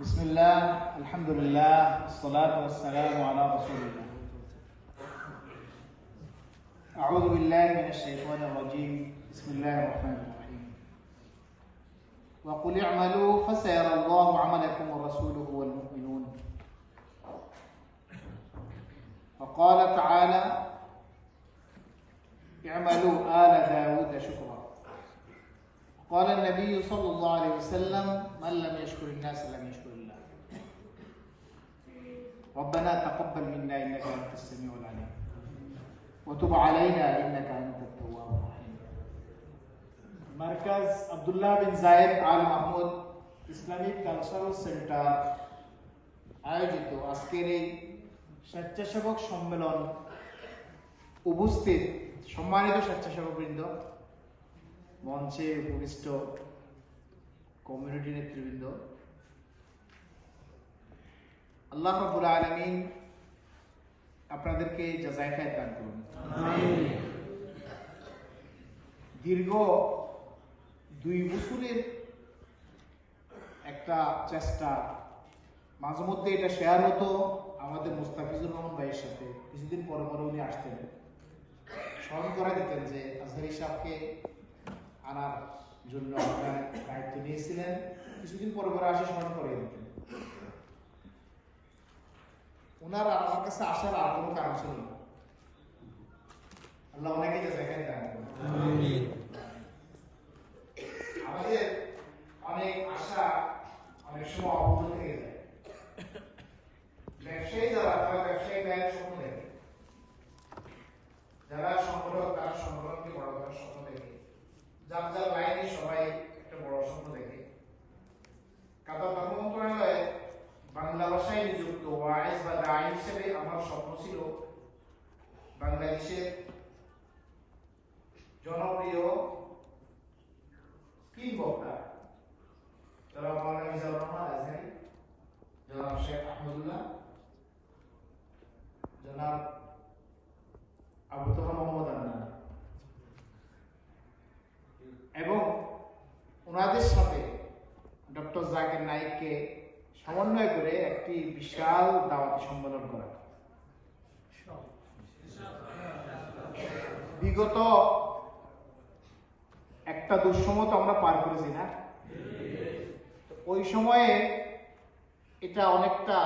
بسم الله الحمد لله والصلاة والسلام على رسول الله. أعوذ بالله من الشيطان الرجيم. بسم الله الرحمن الرحيم. وقل اعملوا فسيرى الله عملكم ورسوله والمؤمنون وقال تعالى اعملوا آل داود شكرا. قال النبي صلى الله عليه وسلم من لم يشكر الناس لم يشكر. ربنا تقبل منا انك انت السميع العليم وتب علينا انك انت التواب الرحيم মার্কাজ Abdullah bin Zaid Al Mahmoud Islamic cultural centre আয়োজিত আজকের এই স্বেচ্ছাসেবক সম্মেলন উপস্থিত সম্মানিত স্বেচ্ছাসেবক বৃন্দ মঞ্চে উপবিষ্ট কমিউনিটি নেতৃবৃন্দ আল্লাহ রাব্বুল আলামিন আপনাদেরকে জাযায়ে খায়ের দান করুন। দীর্ঘ দুই বছরের একটা চেষ্টা মাঝে মধ্যে এটা শেয়ার হতো আমাদের মুস্তাফিজুর রহমান ভাইয়ের সাথে। কিছুদিন পরে পরে উনি আসতেন। স্মরণ করা দিতেন যে আজহারি সাহেবকে আনার জন্য আপনার দায়িত্ব নিয়েছিলেন। কিছুদিন পরে পরে আসে স্মরণ করে দিতেন। ওনার আমার কাছে আসার আর কোনো কারণ ছিল না। আল্লাহ ওনাকে যে জায়গায় দান আমাদের অনেক আশা অনেক সময় অপূর্ণ থেকে যায়। ব্যবসায়ী যারা তারা ব্যবসায়ী ব্যয়ের স্বপ্ন দেখে। যারা সংগঠক তারা সংগঠনকে বড় করার স্বপ্ন দেখে। যার যার লাইনে সবাই হিসেবে আমার স্বপ্ন ছিল বাংলাদেশের জনপ্রিয় তিন বক্তা যারা রহমান আজহারি জনাব শেখ আহমদুল্লাহ, জনাব আবু তোহা মোহাম্মদ আন্না এবং ওনাদের সাথে ডক্টর জাকির নাইককে সমন্বয় করে একটি বিশাল দাওয়াতি সম্মেলন করা। বিগত একটা দুঃসময় তো আমরা পার করেছি না? ওই সময়ে এটা অনেকটা